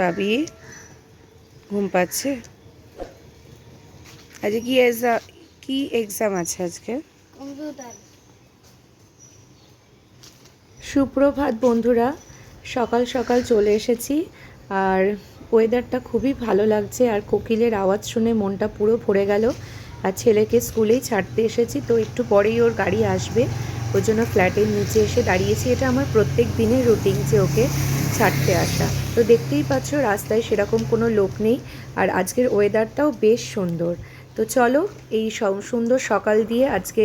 বাবি ঘুম পাচ্ছে। আজকে কি এক্সাম কি এক্সাম আছে আজকে? সুপ্রভাত বন্ধুরা সকাল সকাল চলে এসেছি আর ওয়েদারটা খুবই ভালো লাগছে আর কোকিলের আওয়াজ শুনে মনটা পুরো ভরে গেল। আর ছেলেকে স্কুলেই ছাড়তে এসেছি তো একটু পরেই ওর গাড়ি আসবে। ওর জন্য ফ্ল্যাটের নিচে এসে দাঁড়িয়েছি। এটা আমার প্রত্যেক দিনের রুটিন যে ওকে ছাড়তে আসা। তো দেখতেই পাচ্ছ, রাস্তায় সেরকম কোনো লোক নেই আর আজকের ওয়েদারটাও বেশ সুন্দর। তো চলো, এই সুন্দর সকাল দিয়ে আজকে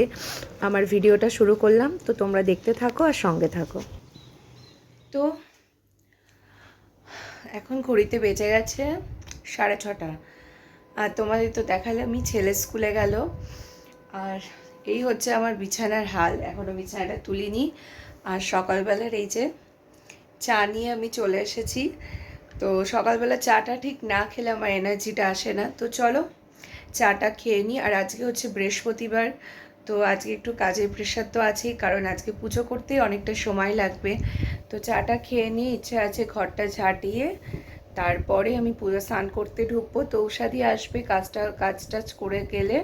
আমার ভিডিওটা শুরু করলাম। তো তোমরা দেখতে থাকো আর সঙ্গে থাকো। তো এখন ঘড়িতে বেজে গেছে সাড়ে ছটা। আর তোমাদের তো দেখালামই ছেলে স্কুলে গেল। আর এই হচ্ছে আমার বিছানার হাল। এখনও বিছানাটা তুলিনি। আর সকালবেলার এই যে চা নিয়ে আমি চলে এসেছি। তো সকালবেলা চাটা ঠিক না খেলে আমার এনার্জিটা আসে না। তো চলো চাটা খেয়ে নিই। আর আজকে হচ্ছে বৃহস্পতিবার। তো আজকে একটু কাজের প্রেশার তো আছেই, কারণ আজকে পুজো করতেই অনেকটা সময় লাগবে। তো চাটা খেয়ে নিয়ে ইচ্ছে আছে ঘরটা ঝাঁটিয়ে তারপরে আমি পুজো স্নান করতে ঢুকবো। তো ঔষধি আসবে কাজটা, কাজ টাজ করে গেলে।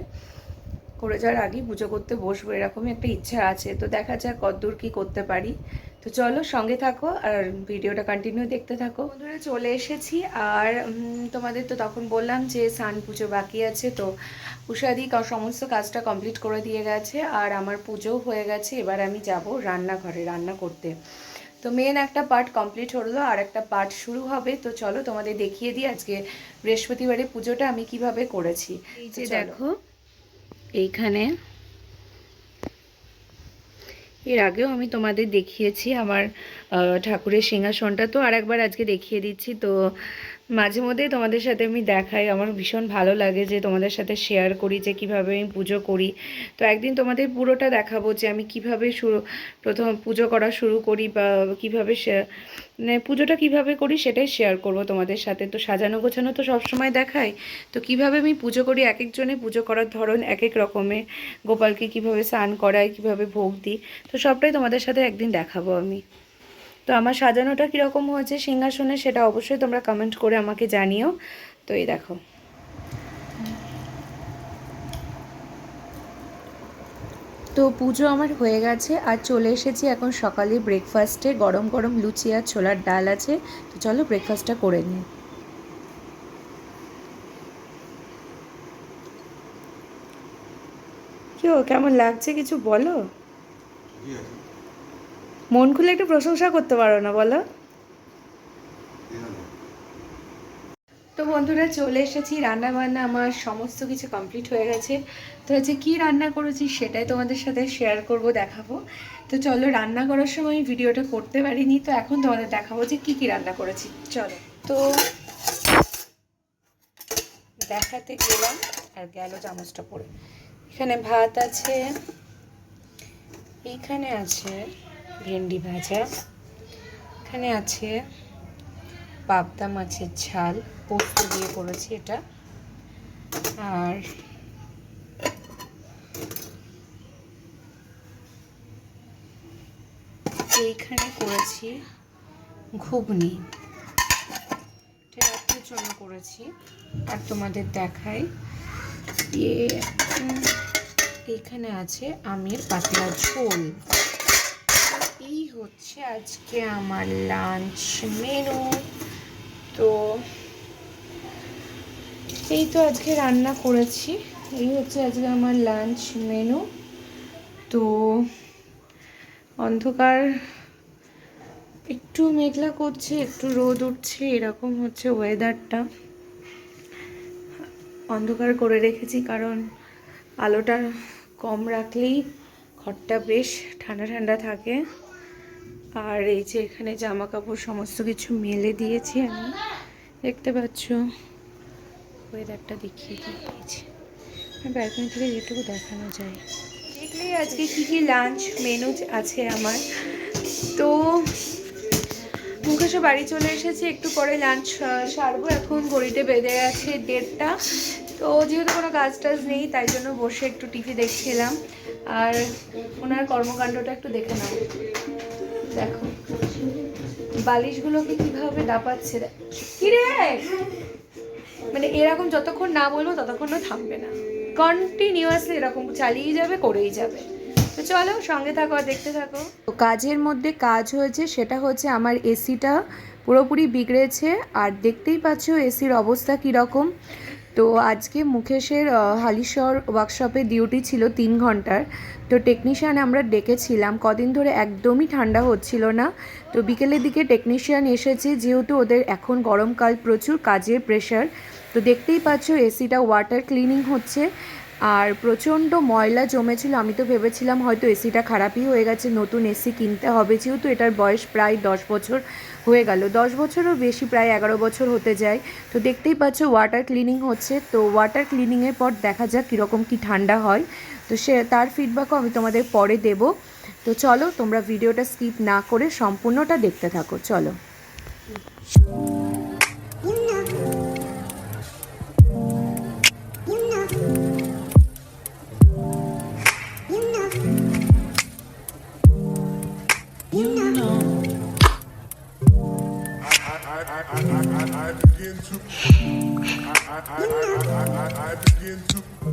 করে যাওয়ার আগেই পুজো করতে বসবো এরকমই একটা ইচ্ছা আছে। তো দেখা যাক কতদূর কী করতে পারি। তো চলো সঙ্গে থাকো আর ভিডিওটা কন্টিনিউ দেখতে থাকো। বন্ধুরা চলে এসেছি আর তোমাদের তো তখন বললাম যে সান পুজো বাকি আছে তো উষাদি কা- সমস্ত কাজটা কমপ্লিট করে দিয়ে গেছে আর আমার পুজোও হয়ে গেছে। এবার আমি যাব রান্নাঘরে রান্না করতে। তো মেন একটা পার্ট কমপ্লিট হলো আর একটা পার্ট শুরু হবে। তো চলো তোমাদের দেখিয়ে দিই আজকে বৃহস্পতিবারে পুজোটা আমি কীভাবে করেছি। এই যে দেখো এইখানে। এর আগেও আমি তোমাদের দেখিয়েছি আমার ঠাকুরের সিংহাসনটা। তো আর একবার আজকে দেখিয়ে দিচ্ছি। তো মাঝে মধ্যেই তোমাদের সাথে আমি দেখাই। আমার ভীষণ ভালো লাগে যে তোমাদের সাথে শেয়ার করি, যে কীভাবে আমি পুজো করি। তো একদিন তোমাদের পুরোটা দেখাবো যে আমি কীভাবে শুরু, প্রথম পুজো করা শুরু করি বা কীভাবে মানে পুজোটা কীভাবে করি সেটাই শেয়ার করব তোমাদের সাথে। তো সাজানো গোছানো তো সবসময় দেখাই। তো কীভাবে আমি পুজো করি এক একজনে পুজো করার ধরন এক এক রকমের গোপালকে কীভাবে স্নান করাই, কীভাবে ভোগ দিই। তো সবটাই তোমাদের সাথে একদিন দেখাবো আমি। তো আমার সাজানোটা কীরকম হয়েছে সিংহাসনে সেটা অবশ্যই তোমরা কমেন্ট করে আমাকে জানিও। তো এই দেখো। তো পুজো আমার হয়ে গেছে আর চলে এসেছি এখন সকালে ব্রেকফাস্টে গরম গরম লুচি আর ছোলার ডাল আছে তো চলো ব্রেকফাস্টটা করে নিই। কি ও কেমন লাগছে? কিছু বলো? কি আছে? মন খুলে একটু প্রশংসা করতে পারো না, বলো। তো বন্ধুরা, চলে এসেছি রান্না বান্না আমার সমস্ত কিছু কমপ্লিট হয়ে গেছে। তো হচ্ছে কি রান্না করেছি সেটাই তোমাদের সাথে শেয়ার করব, দেখাবো। তো চলো, রান্না করার সময় আমি ভিডিওটা করতে পারিনি, তো এখন তোমাদের দেখাবো যে কি কি রান্না করেছি। চলো, তো দেখাতে গেলাম, আর গেল চামচটা পড়ে এখানে ভাত আছে এইখানে আছে ভেন্ডি ভাজা। এখানে আছে পাবদা মাছের ঝাল, পোস্ত দিয়ে করেছি এটা। আর এইখানে করেছি ঘুগনি। এটা জন্য করেছি, আর তোমাদের দেখাই। এইখানে আছে আমের পাতলা ঝোল। হচ্ছে আজকে আমার লাঞ্চ মেনু তো এই তো আজকে রান্না করেছি। এই হচ্ছে আজকে আমার লাঞ্চ মেনু তো অন্ধকার একটু মেঘলা করছে, একটু রোদ উঠছে, এরকম হচ্ছে ওয়েদারটা অন্ধকার করে রেখেছি কারণ আলোটা কম রাখলেই ঘরটা বেশ ঠান্ডা ঠান্ডা থাকে। আর এই যে এখানে জামা কাপড় সমস্ত কিছু মেলে দিয়েছি আমি। দেখতে পাচ্ছ? ওয়েদারটা দেখিয়ে দিয়েছি। ব্যালকনি থেকে যেটুকু দেখানো যায়। দেখলেই আজকে কী কী লাঞ্চ মেনু আছে আমার। তো মুখেশে বাড়ি চলে এসেছি, একটু পরে লাঞ্চ সারবো। এখন ঘড়িতে বেঁধে গেছে দেড়টা। তো যেহেতু কোনো কাজ টাজ নেই, তাই জন্য বসে একটু টিভি দেখছিলাম। আর ওনার কর্মকাণ্ডটা একটু দেখে নাও। দেখো। বালিশগুলোকে কীভাবে দাপাচ্ছে দেখ। কি রে মানে এরকম যতক্ষণ না বলব, ততক্ষণ থামবে না। কন্টিনিউয়াসলি এরকম চালিয়ে যাবে, করেই যাবে। তো চলো, সঙ্গে থাকো আর দেখতে থাকো। কাজের মধ্যে কাজ হয়েছে, সেটা হচ্ছে আমার এসিটা পুরোপুরি বিগড়েছে। আর দেখতেই পাচ্ছ এসির অবস্থা কীরকম। তো আজকে মুকেশের আহ, হালিশহর ওয়ার্কশপে ডিউটি ছিল তিন ঘণ্টার। তো টেকনিশিয়ান আমরা ডেকেছিলাম। কদিন ধরে একদমই ঠান্ডা হচ্ছিল না। তো বিকেলের দিকে টেকনিশিয়ান এসেছে যেহেতু ওদের এখন গরমকাল প্রচুর কাজের প্রেশার তো দেখতেই পাচ্ছ এসিটা ওয়াটার ক্লিনিং হচ্ছে। আর প্রচণ্ড ময়লা জমেছিল। আমি তো ভেবেছিলাম হয়তো এসিটা খারাপই হয়ে গেছে। নতুন এসি কিনতে হবে যেহেতু এটার বয়স প্রায় দশ বছর। হয়ে গেল। দশ বছরও বেশি, প্রায় এগারো বছর হতে যায়। তো দেখতেই পাচ্ছ ওয়াটার ক্লিনিং হচ্ছে। তো ওয়াটার ক্লিনিংয়ের পর দেখা যাক কীরকম কি ঠান্ডা হয়। তো সে, তার ফিডব্যাকও আমি তোমাদের পরে দেব। তো চলো, তোমরা ভিডিওটা স্কিপ না করে সম্পূর্ণটা দেখতে থাকো। চলো।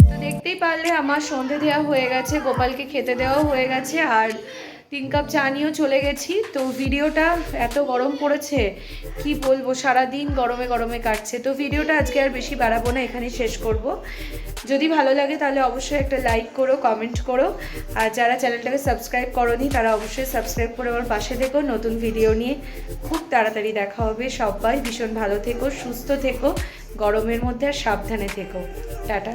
তো দেখতেই পারলে আমার সন্ধে দেওয়া হয়ে গেছে গোপালকে খেতে দেওয়া হয়ে গেছে আর তিন কাপ চা নিয়েও চলে গেছি। তো ভিডিওটা এত গরম পড়েছে, কি বলব? সারা দিন গরমে গরমে কাটছে। তো ভিডিওটা আজকে আর বেশি বাড়াবো না, এখানেই শেষ করব। যদি ভালো লাগে তাহলে অবশ্যই একটা লাইক করো কমেন্ট করো। আর যারা চ্যানেলটাকে সাবস্ক্রাইব করনি, তারা অবশ্যই সাবস্ক্রাইব করে আমার পাশে দেখো নতুন ভিডিও নিয়ে খুব তাড়াতাড়ি দেখা হবে। সবাই ভীষণ ভালো থেকো, সুস্থ থেকো, গরমের মধ্যে আর সাবধানে থেকো। টাটা।